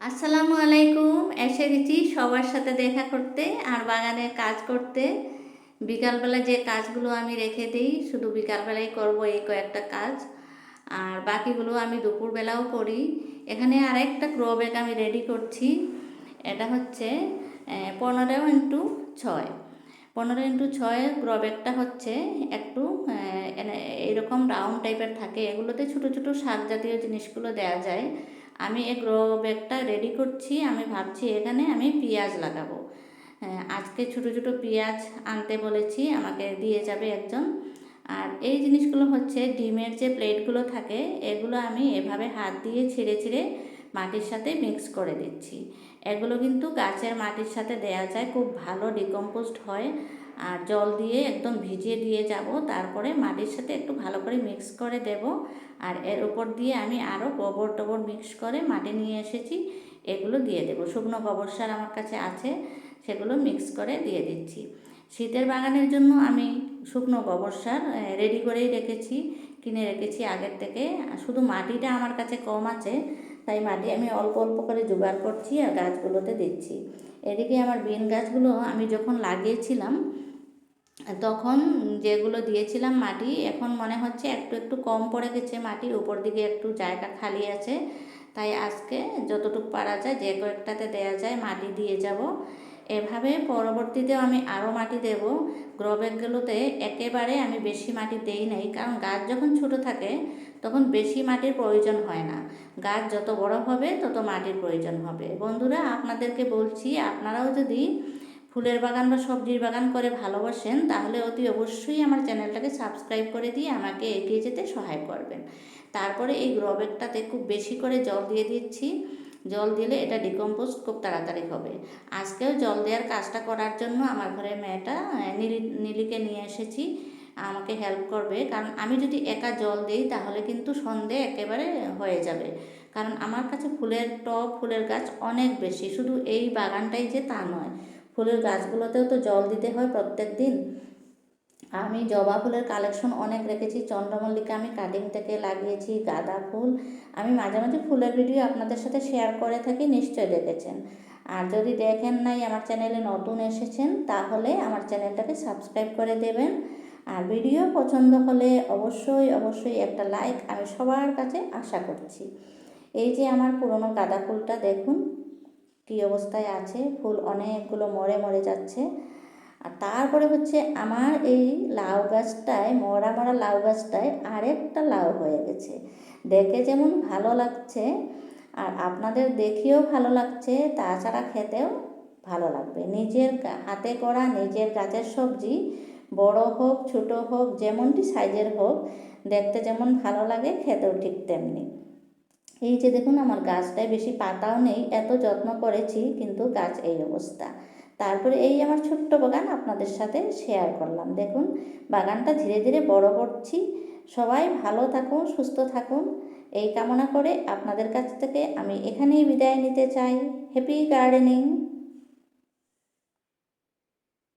আসসালামু আলাইকুম। এসে গেছি সবার সাথে দেখা করতে আর বাগানে কাজ করতে। বিকালবেলা যে কাজগুলো আমি রেখে দিই, শুধু বিকালবেলাই করব এই কয়েকটা কাজ। আর বাকিগুলো আমি দুপুরবেলাও করি। এখানে আরেকটা গ্রো ব্যাগ আমি রেডি করছি। এটা হচ্ছে পনেরো ইন্টু ছয়। পনেরো ইন্টু ছয় গ্রো ব্যাগটা হচ্ছে একটু এরকম রাউন্ড টাইপের থাকে। এগুলোতে ছোট ছোট শাক জাতীয় জিনিসগুলো দেওয়া যায়। আমি এই গ্রো ব্যাগটা রেডি করছি আমি ভাবছি এখানে আমি পেঁয়াজ লাগাবো। হ্যাঁ, আজকে ছোট ছোট পেঁয়াজ আনতে বলেছি আমাকে দিয়ে যাবে একজন। আর এই জিনিসগুলো হচ্ছে ডিমের যে প্লেটগুলো থাকে এগুলো আমি এভাবে হাত দিয়ে ছিঁড়ে ছিঁড়ে মাটির সাথে মিক্স করে দিচ্ছি। এগুলো কিন্তু গাছের মাটির সাথে দেওয়া যায় খুব ভালো ডিকম্পোস্ট হয়। আর জল দিয়ে একদম ভিজিয়ে দিয়ে যাব। তারপরে মাটির সাথে একটু ভালো করে মিক্স করে দেব। আর এর উপর দিয়ে আমি আরও গোবর টোবর মিক্স করে মাটি নিয়ে এসেছি, এগুলো দিয়ে দেবো। শুকনো গোবর সার আমার কাছে আছে, সেগুলো মিক্স করে দিয়ে দিচ্ছি। শীতের বাগানের জন্য আমি শুকনো গোবর সার রেডি করেই রেখেছি, কিনে রেখেছি আগের থেকে। শুধু মাটিটা আমার কাছে কম আছে তাই মাটি আমি অল্প অল্প করে জোগাড় করছি আর গাছগুলোতে দিচ্ছি। এদিকে আমার বিন গাছগুলো আমি যখন লাগিয়েছিলাম, তখন যেগুলো দিয়েছিলাম মাটি, এখন মনে হচ্ছে একটু একটু কম পড়ে গেছে মাটির উপর দিকে একটু জায়গা খালি আছে। তাই আজকে যতটুকু পারা যায়, যে কয়েকটাতে দেওয়া যায়, মাটি দিয়ে যাব। এভাবে পরবর্তীতেও আমি আরও মাটি দেব। গ্রো ব্যাগগুলোতে একেবারে আমি বেশি মাটি দেই নাই, কারণ গাছ যখন ছোট থাকে, তখন বেশি মাটির প্রয়োজন হয় না। গাছ যত বড় হবে, তত মাটির প্রয়োজন হবে। বন্ধুরা, আপনাদেরকে বলছি, আপনারাও যদি ফুলের বাগান বা সবজির বাগান করে ভালোবাসেন, তাহলে অতি অবশ্যই আমার চ্যানেলটাকে সাবস্ক্রাইব করে দিয়ে আমাকে এগিয়ে যেতে সহায় করবেন। তারপরে এই গ্রো ব্যাগটাতে খুব বেশি করে জল দিয়ে দিচ্ছি। জল দিলে এটা ডিকম্পোজ খুব তাড়াতাড়ি হবে। আজকেও জল দেওয়ার কাজটা করার জন্য আমার ঘরের মেয়েটা নীলি, নীলিকে নিয়ে এসেছি। আমাকে হেল্প করবে। কারণ আমি যদি একা জল দিই তাহলে কিন্তু সন্ধে একেবারে হয়ে যাবে। কারণ আমার কাছে ফুলের টব, ফুলের গাছ অনেক বেশি। শুধু এই বাগানটাই যে তা নয়। ফুলের গাছগুলোতেও তো জল দিতে হয় প্রত্যেক দিন। আমি জবা ফুলের কালেকশন অনেক রেখেছি। চন্দ্রমল্লিকা আমি কাটিং থেকে লাগিয়েছি, গাঁদা ফুল। আমি মাঝে মাঝে ফুলের ভিডিও আপনাদের সাথে শেয়ার করে থাকি, নিশ্চয়ই দেখেছেন। আর যদি দেখেন নাই আমার চ্যানেলে নতুন এসেছেন, তাহলে আমার চ্যানেলটাকে সাবস্ক্রাইব করে দেবেন। আর ভিডিও পছন্দ হলে অবশ্যই অবশ্যই একটা লাইক আমি সবার কাছে আশা করছি। এই যে আমার পুরনো গাঁদা ফুলটা দেখুন, কী অবস্থায় আছে। ফুল অনেকগুলো মরে মরে যাচ্ছে। আর তারপরে হচ্ছে আমার এই লাউ গাছটায়, মরা মরা লাউ গাছটায় আরেকটা লাউ হয়ে গেছে। দেখে যেমন ভালো লাগছে আর আপনাদের দেখেও ভালো লাগছে, তাছাড়া খেতেও ভালো লাগবে। নিজের হাতে করা নিজের গাছের সবজি, বড় হোক, ছোট হোক, যেমনটি সাইজের হোক, দেখতে যেমন ভালো লাগে, খেতেও ঠিক তেমনি। এই যে দেখুন, আমার গাছটায় বেশি পাতাও নেই, এত যত্ন করেছি, কিন্তু গাছ এই অবস্থা। তারপরে এই আমার ছোট্ট বাগান আপনাদের সাথে শেয়ার করলাম। দেখুন, বাগানটা ধীরে ধীরে বড় করছি। সবাই ভালো থাকুন, সুস্থ থাকুন। এই কামনা করে আপনাদের কাছ থেকে আমি এখানেই বিদায় নিতে চাই। Happy gardening